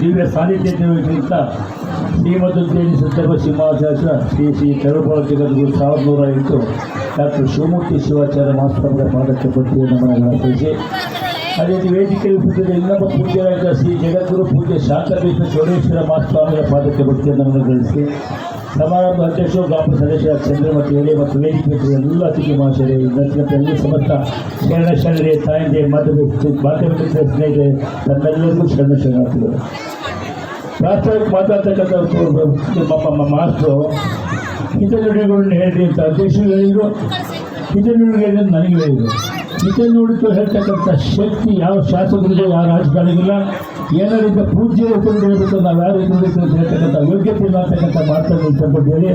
ದಿವ್ಯ ಸಾನ್ನಿಧ್ಯದಿಂದ ಶ್ರೀಮದುದ್ದೇನಿ ಸತ್ಯವ ಸಿಂಹಾಚಾರ್ಯ ಶ್ರೀ ಶ್ರೀ ಕರುಪಾಲ ಜಗದ್ಗುರು ಸಾವಿರದ ನೂರ ಎಂಟು ಡಾಕ್ಟರ್ ಶಿವಮೂರ್ತಿ ಶಿವಾಚಾರ್ಯ ಮಾಸ್ತರರ ಪಾದಕ್ಕೆ ನಮನಗಳನ್ನು ತಿಳಿಸಿ ಅದೇ ರೀತಿ ವೇದಿಕೆಯಲ್ಲಿ ಪೂಜೆಯ ಇನ್ನೊಬ್ಬ ಪೂಜೆಯಾಗಿದ್ದ ಶ್ರೀ ಜಗದ್ಗುರು ಪೂಜೆ ಶಾಂತಪೀಠ ಚೌಡೇಶ್ವರ ಮಹಾಸ್ವಾಮಿಯ ಪಾದಕ್ಕೆ ಬುದ್ಧಿಯ ನಮನ ತಿಳಿಸಿ ಸಮಾರಂಭ ಅಧ್ಯಕ್ಷರು ಗ್ರಾಮ ಸದಸ್ಯ ಚಂದ್ರಮತಿ ಹೇಳಿ ಮತ್ತು ವೇದಿಕೆ ಎಲ್ಲ ಅತಿಥಿ ಮಹಾಶಯರೇ ನರ್ಸಿಂಗಪ್ಪ ಎಲ್ಲ ಸಮಸ್ತ ಶರಣ ಶರಣರೇ ತಾಯಂದೆ ಮಾಧ್ಯಮಿಕ ಮಾಧ್ಯಮಿಕ ಸ್ನೇಹಿತರೆ ತನ್ನೆಲ್ಲರಿಗೂ ಶರಣ ಶರಣಾರ್ಥಿಗಳು. ಪ್ರಾಸ್ತಾವಿಕ ಮಾತಾಡ್ತಕ್ಕಂಥ ನಮ್ಮ ಮಾಸ್ಟ್ರು, ಹಿತನುಡಿಗಳನ್ನ ಹೇಳಿ ಅಂತ ಅಧ್ಯಕ್ಷರು ಹೇಳಿದರು. ಹಿತನುಡಿಗೆ ನನಗೆ ಹೇಳಿದ್ರು. ಹಿತನುಡಿತು ಹೇಳ್ತಕ್ಕಂಥ ಶಕ್ತಿ ಯಾವ ಶಾಸಕರಿಗೆ, ಯಾವ ರಾಜಕಾರಣಿಗಿಲ್ಲ ಏನಾರಿಂದ ಪೂಜ್ಯ ಹೇಳ್ಬೇಕು ನಾವು ಯಾರು ಹಿತನುಡಿತು ಅಂತ ಹೇಳ್ತಕ್ಕಂಥ ಯೋಗ್ಯತೆ ಇಲ್ಲ ಅಂತಕ್ಕಂಥ ಮಾತನ್ನು ಹೇಳಿ,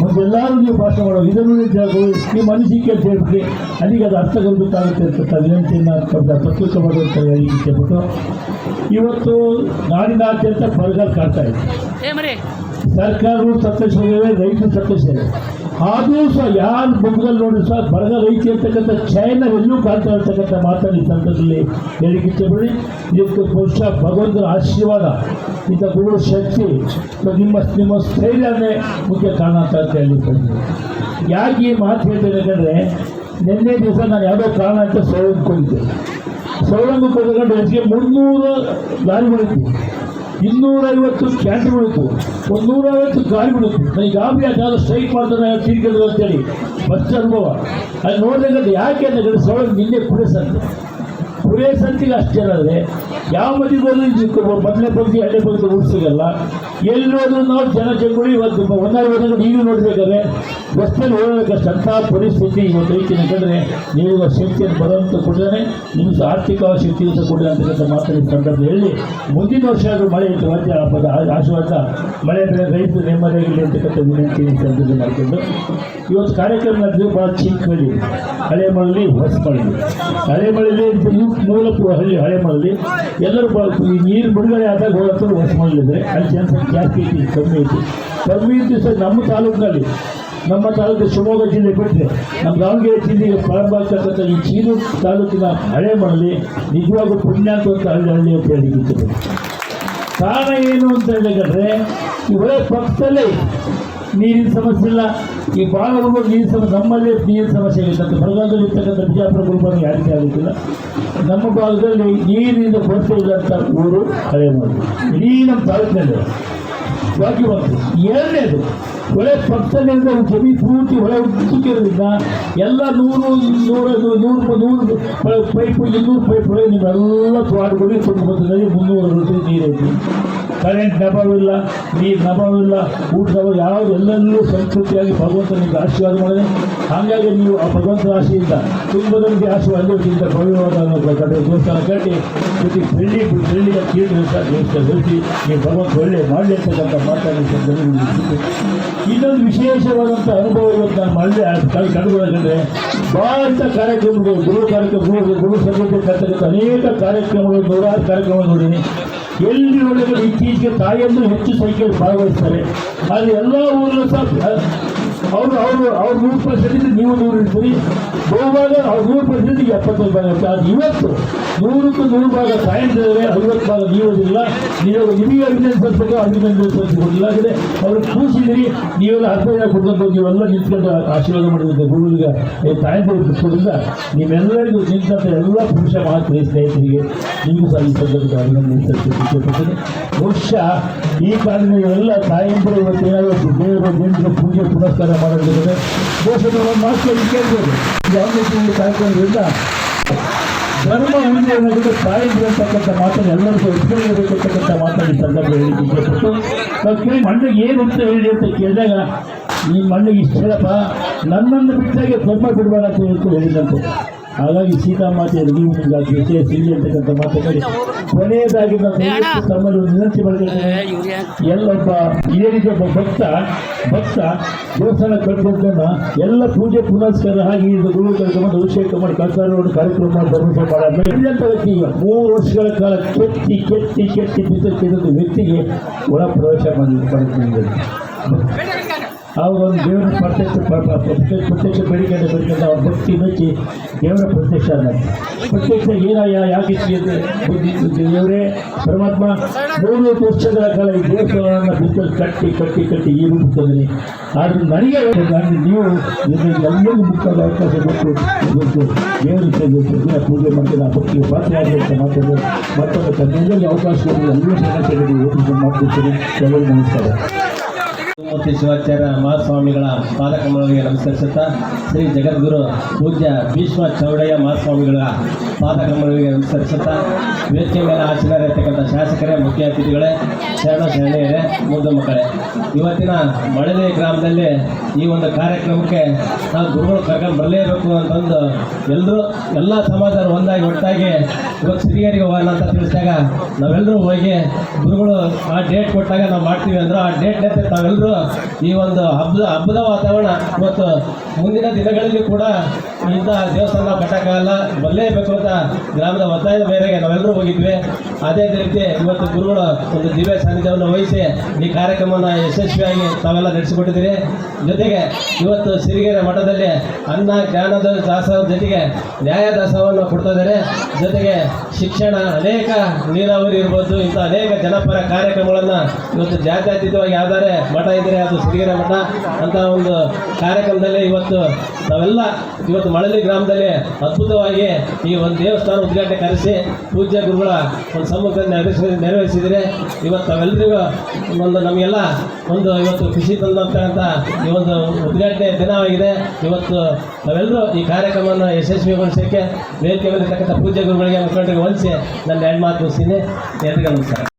ಮುಂದೆಲ್ಲರೂ ನೀವು ಭಾಷಣ ಮಾಡೋ ಇದನ್ನು ನಿಮ್ಮ ಮನಸ್ಸಿಗೆ ಅಂತ ಹೇಳ್ಬಿಟ್ಟು ನನಗೆ ಅದು ಅರ್ಥ ಗೊತ್ತಾಗುತ್ತೆ ಅಂತಕ್ಕಂಥ ವಿನಂತಿಯನ್ನು ಪ್ರಸ್ತುತ ಮಾಡುವಂತ ಹೇಳಿ ಇವತ್ತು ನಾಡಿನಾದ್ಯಂತ ಬರಗಾಲ ಕಾಡ್ತಾ ಇದೆ. ಸರ್ಕಾರಗಳು ತಪ್ಪಿಸಿದೆ ರೈತರು ತಪ್ಪಿಸಿದೆ ಆದರೂ ಸಹ ಯಾರು ಮುಖದಲ್ಲಿ ನೋಡಿ ಸಹ ಬರದ ರೈತಿ ಅಂತಕ್ಕಂಥ ಚೈನ ಎಲ್ಲೂ ಕಾಣ್ತಾ ಇರ್ತಕ್ಕಂಥ ಮಾತನ್ನು ಈ ಸಂದರ್ಭದಲ್ಲಿ ಹೇಳಿಕೆ ಬಿಡಿ ಇದಕ್ಕೆ ಬಹುಶಃ ಭಗವಂತನ ಆಶೀರ್ವಾದ, ಇಂಥ ಗುರು ಶಕ್ತಿ ನಿಮ್ಮ ನಿಮ್ಮ ಸ್ಥೈರ್ಯನೇ ಮುಖ್ಯ ಕಾರಣ ಅಂತ ಹೇಳಿ ಯಾಕೆ ಈ ಮಾತು ಹೇಳ್ತೇನೆ ಯಾಕಂದರೆ ನಿನ್ನೆ ದಿವಸ ನಾನು ಯಾವುದೋ ಕಾರಣ ಅಂತ ಸೌಲಭ್ಯ ಕೊಟ್ಟಿದ್ದೆ ಸೌಲಭ್ಯ ಕೊಡ್ಕೊಂಡು ಹೆಚ್ಚಿಗೆ ಮುನ್ನೂರು ಲಾರಿಗಳಿತ್ತು ಇನ್ನೂರೈವತ್ತು ಕ್ಯಾಂಟೀನ್ಗಳಿತ್ತು ಒಂದು ನೂರೈವತ್ತು ಗಾಡಿಗಳಿತ್ತು ನನಗೆ ಗಾಬರಿ ಯಾವ್ದು ಸ್ಟ್ರೈಕ್ ಮಾಡ್ತಾರೆ ತಿರ್ಗಿದ್ರು ಅಂತೇಳಿ. ಫಸ್ಟ್ ಅನುಭವ. ಅದು ನೋಡಿದಾಗ ಯಾಕೆ ಅಂತ ಸೌಲಭ್ಯ ನಿನ್ನೆ ಪುರೇಸಂತೆ ಪುರೇಸಂತಿಗೆ ಅಷ್ಟೇ ಅಲ್ಲದೆ ಯಾವ ಮದಿಗೆ ಹೋದ್ರು ಮೊದಲನೇ ಪಂಕ್ತಿ, ಎರಡನೇ ಪಂಕ್ತಿ ಉಳಿಸಿಗಲ್ಲ ಎಲ್ಲಿ ನಾವು ಜನ ಜಂಗುಳಿ ಇವತ್ತು ಒಂದಾರು ಹೋದಾಗ ನೀವು ನೋಡಬೇಕಾದ್ರೆ ಬಸ್ಸಲ್ಲಿ ಹೋಗಬೇಕಷ್ಟು ಅಂಥ ಪರಿಸ್ಥಿತಿ ಇವತ್ತು ಐತಿ. ಯಾಕಂದರೆ ನೀವು ಶಕ್ತಿಯನ್ನು ಬರುವಂತ ಕೊಡಿದಾನೆ ನಿಮ್ಗೆ ಆರ್ಥಿಕ ಶಕ್ತಿ ಅಂತ ಕೊಡಿದ ಅಂತಕ್ಕಂಥ ಮಾತನ್ನ ಈ ಸಂದರ್ಭ ಹೇಳಿ, ಮುಂದಿನ ವರ್ಷ ಆದರೂ ಮಳೆ ಇತ್ತು. ರಾಜ್ಯ ಹಬ್ಬದ ಆಶೀರ್ವಾದ ಮಳೆ ಬೆಳೆ ರೈತರು ನೆಮ್ಮದಿಯಾಗಿರಲಿ ಅಂತಕ್ಕಂಥ ವಿನಂತಿ ಸಂದರ್ಭ ಮಾಡಿಕೊಂಡು, ಇವತ್ತು ಕಾರ್ಯಕ್ರಮ ನಡೆದು ಭಾಳ ಚಿಕ್ಕ ಹಳ್ಳಿ. ಹಳೆ ಮಳೆಯಲ್ಲಿ ಹೊಸ ಮಳಲಿ ಹಳೆ ಇವು ಮೂಲ ಹಳ್ಳಿ ಹಳೆ ಮಾಡಲಿ ಎಲ್ಲರೂ ಈ ನೀರು ಬಿಡುಗಡೆ ಆದಾಗ ಹೋಗತ್ತೂ ಹೊಸ ಮಳಲಿದ್ರೆ ಅಲ್ಲಿ ಜನಸಂಖ್ಯೆ ಜಾಸ್ತಿ ಐತಿ, ಕಮ್ಮಿ ಐತಿ. ಕಮ್ಮಿ ಐತಿ ಸರ್, ನಮ್ಮ ತಾಲೂಕಿನಲ್ಲಿ. ನಮ್ಮ ತಾಲೂಕು ಶಿವಮೊಗ್ಗ ಜಿಲ್ಲೆ ಬಿಟ್ಟರೆ ನಮ್ಮ ದಾವಣಗೆರೆ ಜಿಲ್ಲೆಗೆ ಪ್ರಾರಂಭ ಆಗ್ತಕ್ಕಂಥ ಈ ಚೀನು ತಾಲೂಕಿನ ಹಳೆ ಮಾಡಲಿ ನಿಜವಾಗೂ ಪುಣ್ಯ ಅಂತ ಹಳ್ಳಿ ಹಳ್ಳಿ ಅಂತ ಹೇಳಿ ಕಾರಣ ಏನು ಅಂತ ಹೇಳಿದ್ರೆ ಇವರೇ ಪಕ್ಕದಲ್ಲೇ ನೀರಿನ ಸಮಸ್ಯೆ ಇಲ್ಲ. ಈ ಊರು ನೀರಿನ ಸಮಸ್ಯೆ ನಮ್ಮಲ್ಲೇ ನೀರಿನ ಸಮಸ್ಯೆ ಇರ್ತಕ್ಕಂಥ ಬರಗಾಲದಲ್ಲಿ ಇರ್ತಕ್ಕಂಥ ಬಿಜಾಪುರ ಗುಲ್ಬರ್ಗ ಯಾರಿಗೆ ಆಗುತ್ತಿಲ್ಲ ನಮ್ಮ ಭಾಗದಲ್ಲಿ ನೀರಿನಿಂದ ಕೊರತೆ ಇಲ್ಲಂತ ಊರು ಹಳೆ ಮಾಡಿ ಇಡೀ ನಮ್ಮ ತಾಲೂಕಿನಲ್ಲಿ. ಬಾಕಿ ಬಂತು ಎರಡನೇದು, ಹೊಳೆ ಪಕ್ಕದಿಂದ ಜಮಿ ಪೂರ್ತಿ ಹೊಳೆ ಉದ್ದಕ್ಕಿರೋದ್ರಿಂದ ಎಲ್ಲ ನೂರು ನೂರು ನೂರು ನೂರು ಪೈಪು, ಇನ್ನೂರು ಪೈಪ್ ಹೊಳೆ ನೀವೆಲ್ಲ ತೋಟಗಳಿಗೆ ತುಂಬ ಮುನ್ನೂರು ನೀರೈತಿ ಕರೆಂಟ್ ಅಭಾವಿಲ್ಲ ನೀರು ಅಭಾವಿಲ್ಲ ಊಟ ಯಾವ ಎಲ್ಲೆಲ್ಲೂ ಸಂಸ್ಕೃತಿಯಾಗಿ ಭಗವಂತ ನಿಮಗೆ ಆಶೀರ್ವಾದ ಮಾಡಿದೆ ಹಾಗಾಗಿ ನೀವು ಆ ಭಗವಂತನ ಆಶೆಯಿಂದ ತುಂಬದಲ್ಲಿ ಆಶೀರ್ವಾದ ಅಲ್ಲಿಂದ ಭವ್ಯವಾದ ದೇವಸ್ಥಾನ ಕಟ್ಟಿ ಜೊತೆಗೆ ಬೆಳ್ಳಿ, ಬೆಳ್ಳಿಯ ಕೀಳು ದೇವಸ್ಥಾನ ಬೆಳೆಸಿ ನೀವು ಭಗವಂತ ಒಳ್ಳೆ ಮಾಡಲಿ ಅಂತಕ್ಕಂಥ ಮಾತಾಡಿ ಇನ್ನೊಂದು ವಿಶೇಷವಾದಂಥ ಅನುಭವ ಇವತ್ತು ನಾನು ಮಾಡಲಿ ಭಾಳ ಕಾರ್ಯಕ್ರಮಗಳು, ಗುರು ಕಾರ್ಯಕ್ರಮ ಗುರು ಸಂಗೀತ ಕರ್ತಕ್ಕಂಥ ಅನೇಕ ಕಾರ್ಯಕ್ರಮಗಳು, ನೂರಾರು ಕಾರ್ಯಕ್ರಮ ನೋಡೀನಿ ಎಲ್ಲಿ ಒಳಗಡೆ ಇತ್ತೀಚೆಗೆ ತಾಯಿಯನ್ನು ಹೆಚ್ಚು ಸಂಖ್ಯೆಯಲ್ಲಿ ಭಾಗವಹಿಸ್ತಾರೆ. ಆದರೆ ಎಲ್ಲ ಊರಲ್ಲೂ ಸಹ ಅವರು ಅವರು ಅವ್ರ ನೂರು ಪರ್ಸೆಂಟ್ ನೀವು ನೂರು ಇರ್ತೀರಿ. ಬಹುಭಾಗ ಅವ್ರ ನೂರು ಪರ್ಸೆಂಟ್ ಎಪ್ಪತ್ತೈದು ಭಾಗ ಇರುತ್ತೆ ಆದ್ರೆ ಇವತ್ತು ನೂರಕ್ಕೂ ನೂರು ಭಾಗ ಸಾಯಂಕಾಲ ಐವತ್ತು ಭಾಗ ನೀವೋದಿಲ್ಲ ನೀವು ನಿಮಗೆ ಅಭಿನಂದಿಸಬೇಕು ಅಭಿನಂದಿಸೋದಿಲ್ಲ ಆದರೆ ಅವ್ರು ಕೂಸಿದಿರಿ ನೀವೆಲ್ಲ ಜನ ಕೊಡ್ಕೊಂಡು ನೀವೆಲ್ಲ ನಿಂತ್ಕೊಂಡು ಆಶೀರ್ವಾದ ಮಾಡಿದ್ರೆ ಗುರುವಿಗೆ ತಾಯಂದಿರು ಬಿಟ್ಟುವುದರಿಂದ ನೀವೆಲ್ಲರಿಗೂ ನಿಂತಂಥ ಎಲ್ಲ ಪುರುಷ ಮಾತ್ರ ಸ್ನೇಹಿತರಿಗೆ ನಿಮಗೂ ಸಹ ಈ ಸಂದರ್ಭದ ಬಹುಶಃ ಈ ಕಾಲದಲ್ಲಿ ಎಲ್ಲ ತಾಯಂದಿರು ಇವತ್ತು ಏನಾದರೂ ದೇವರ ದೇವರ ಪೂಜೆ ಪುನಸ್ಕಾರ ಮಾಡೋದ್ರಿಂದ ಬಹುಶಃ ನಾವು ಮಾತ್ರ ಕೇಳ್ಬೋದು ಧರ್ಮ ಮಾತನ್ನು ಎಲ್ಲರಿಗೂ ಒಪ್ಪಿಕೊಳ್ಳಬೇಕು ಮಾತನ್ನು ಸಂದರ್ಭ ನಾವು ಮಣ್ಣಿಗೆ ಏನು ಅಂತ ಹೇಳಿ ಅಂತ ಕೇಳಿದಾಗ, ಈ ಮಣ್ಣಿಗೆ ಇಷ್ಟ ಹೇಳಪ್ಪ, ನನ್ನನ್ನು ಬಿಟ್ಟಾಗೆ ಧರ್ಮ ಬಿಡಬೇಡ ಅಂತ ಹೇಳಿದಂತೆ ಹಾಗಾಗಿ ಸೀತಾಮಾತೆ ನೀವು ನಿಮಗಾಗಿ ವಿಷಯ ಸಿಗಲಿ ಅಂತಕ್ಕಂಥ ಮಾತನಾಡಿ ಕೊನೆಯದಾಗಿ ನಾನು ತಮ್ಮಲ್ಲಿ ಒಂದು ವಿನಂತಿ ಮಾಡಿದ್ದೇನೆ ಎಲ್ಲೊಬ್ಬ ಈ ರೀತಿಯೊಬ್ಬ ಒಬ್ಬ ಭಕ್ತ ಭಕ್ತ ದೇವಸ್ಥಾನ ಕಟ್ಟಿದ್ದನ್ನ ಎಲ್ಲ ಪೂಜೆ ಪುನಸ್ಕಾರ ಹಾಗೆ ಇದು ಗುರು ಕರ್ಕೊಂಡು ಅಭಿಷೇಕ ಮಾಡಿ ಒಂದು ಕಾರ್ಯಕ್ರಮ ಮಾಡಿ ಧರ್ಮಸ್ಥಳ ಮಾಡಾದ್ಮೇಲೆ ಇಲ್ಲಂತ ವ್ಯಕ್ತಿ ಮೂರು ವರ್ಷಗಳ ಕಾಲ ಕೆತ್ತಿ ಕೆತ್ತಿ ಕೆತ್ತಿ ಬಿದ್ದು ವ್ಯಕ್ತಿಗೆ ಒಳ ಪ್ರವೇಶ ಮಾಡಿ ಮಾಡಿದ್ದೀನಿ ಆವಾಗ ಒಂದು ದೇವರ ಪ್ರತ್ಯಕ್ಷ ಪ್ರತ್ಯಕ್ಷ ಬೇಡಿಕೆಯನ್ನು ಬೇಡಿಕೊಂಡು ಅವ್ರ ಭಕ್ತಿ ಮೆಚ್ಚಿ ದೇವರ ಪ್ರತ್ಯಕ್ಷ ಅಲ್ಲ ಪ್ರತ್ಯಕ್ಷ ಏನಯ್ಯ, ಯಾಕೆ ದೇವರೇ, ಪರಮಾತ್ಮ ಮೂರು ವರ್ಷಗಳ ಕಾಲ ಈ ದೇವಸ್ಥಾನವನ್ನು ಬಿತ್ತಲ್ಲಿ ಕಟ್ಟಿ ಕಟ್ಟಿ ಕಟ್ಟಿ ಈ ರೂಪ ನಾನು ನೀವು ಎಲ್ಲರಿಗೂ ಅವಕಾಶ ಕೊಟ್ಟು ಇವತ್ತು ದೇವರ ಪೂಜೆ ಮಾಡ್ತೀನಿ ಆ ಭಕ್ತಿಗೆ ಪಾತ್ರ ಮಾತಾಡೋದು. ಮತ್ತೊಂದು ಕನ್ನಡದಲ್ಲಿ ಅವಕಾಶ ಎಲ್ಲರೂ ಎಲ್ಲರಿಗೂ ನಮಸ್ಕಾರ. ಶಿವಾಚಾರ್ಯ ಮಹಾಸ್ವಾಮಿಗಳ ಪಾದಕಮಲಗಳಿಗೆ ನಮಸ್ಕರಿಸುತ್ತಾ ಶ್ರೀ ಜಗದ್ಗುರು ಪೂಜ್ಯ ಭೀಷ್ಮ ಚೌಡಯ್ಯ ಮಹಾಸ್ವಾಮಿಗಳ ಪಾದಕಮಲಗಳಿಗೆ ನಮಸ್ಕರಿಸುತ್ತಾ ವೇದಿಕೆ ಮೇಲೆ ಆಚರಣೆ ಶಾಸಕರೇ, ಮುಖ್ಯ ಅತಿಥಿಗಳೇ, ಶರಣ ಶರಣೆಯರೇ ಮುದ್ದು ಮಕ್ಕಳೇ. ಇವತ್ತಿನ ಮಳಲೆ ಗ್ರಾಮದಲ್ಲಿ ಈ ಒಂದು ಕಾರ್ಯಕ್ರಮಕ್ಕೆ ನಾವು ಗುರುಗಳು ಕರ್ಕೊಂಡು ಬರಲೇಬೇಕು ಅಂತಂದು ಎಲ್ಲರೂ ಎಲ್ಲ ಸಮಾಜರು ಒಂದಾಗಿ ಒಟ್ಟಾಗಿ ಇವತ್ತು ಸಿರಿಯರಿಗೆ ಹೋಗೋಣ ಅಂತ ತಿಳಿಸಿದಾಗ ನಾವೆಲ್ಲರೂ ಹೋಗಿ ಗುರುಗಳು ಆ ಡೇಟ್ ಕೊಟ್ಟಾಗ ನಾವು ಮಾಡ್ತೀವಿ ಅಂದ್ರೆ. ಆ ಡೇಟ್ ನಾವೆಲ್ಲರೂ ಈ ಒಂದು ಹಬ್ಬದ ಹಬ್ಬದ ವಾತಾವರಣ ಇವತ್ತು ಮುಂದಿನ ದಿನಗಳಲ್ಲಿ ಕೂಡ ಇಂಥ ದೇವಸ್ಥಾನ ಕಟ್ಟಕ್ಕಾಗಲ್ಲ ಬರಲೇಬೇಕು ಅಂತ ಗ್ರಾಮದ ಒತ್ತಾಯದ ಮೇರೆಗೆ ನಾವೆಲ್ಲರೂ ಹೋಗಿದ್ವಿ. ಅದೇ ರೀತಿ ಇವತ್ತು ಗುರುಗಳು ಒಂದು ದಿವ್ಯ ಸಾನ್ನಿಧ್ಯವನ್ನು ವಹಿಸಿ ಈ ಕಾರ್ಯಕ್ರಮವನ್ನು ಯಶಸ್ವಿಯಾಗಿ ತಾವೆಲ್ಲ ನಡೆಸಿಕೊಟ್ಟಿದ್ದೀರಿ. ಜೊತೆಗೆ ಇವತ್ತು ಸಿರಿಗೆರೆ ಮಠದಲ್ಲಿ ಅನ್ನ, ಜ್ಞಾನದ ದಾಸೋಹದ ಜೊತೆಗೆ ನ್ಯಾಯದಾಸವನ್ನು ಕೊಡ್ತಾಯಿದ್ದಾರೆ ಜೊತೆಗೆ ಶಿಕ್ಷಣ ಅನೇಕ ನೀರಾವರಿ ಇರ್ಬೋದು, ಇಂಥ ಅನೇಕ ಜನಪರ ಕಾರ್ಯಕ್ರಮಗಳನ್ನು ಇವತ್ತು ಜಾತ್ಯತೀತವಾಗಿ ಯಾವ್ದಾರೆ ಮಠ ಇದ್ದರೆ ಅದು ಸಿರಿಗೆರೆ ಮಠ ಅಂತ ಒಂದು ಕಾರ್ಯಕ್ರಮದಲ್ಲಿ ಇವತ್ತು ನಾವೆಲ್ಲ ಇವತ್ತು ಮಳಲಿ ಗ್ರಾಮದಲ್ಲಿ ಅದ್ಭುತವಾಗಿ ಈ ಒಂದು ದೇವಸ್ಥಾನ ಉದ್ಘಾಟನೆ ಕರೆಸಿ ಪೂಜ್ಯ ಗುರುಗಳ ಒಂದು ನೆರವೇರಿಸಿ ನೆರವೇರಿಸಿದರೆ ಇವತ್ತು ಅವೆಲ್ಲರಿಗೂ ಒಂದು ನಮಗೆಲ್ಲ ಒಂದು ಇವತ್ತು ಖುಷಿ ತಂದಂತಕ್ಕಂಥ ಈ ಒಂದು ಉದ್ಘಾಟನೆ ದಿನವಾಗಿದೆ. ಇವತ್ತು ನಾವೆಲ್ಲರೂ ಈ ಕಾರ್ಯಕ್ರಮವನ್ನು ಯಶಸ್ವಿಗೊಳಿಸೋಕ್ಕೆ ವೇದಿಕೆ ಮೇಲೆ ಇರ್ತಕ್ಕಂಥ ಪೂಜ್ಯ ಗುರುಗಳಿಗೆ ಮುಖಂಡರಿಗೆ ಹೊಲಿಸಿ ನನ್ನ ಎರಡು ಮಾತು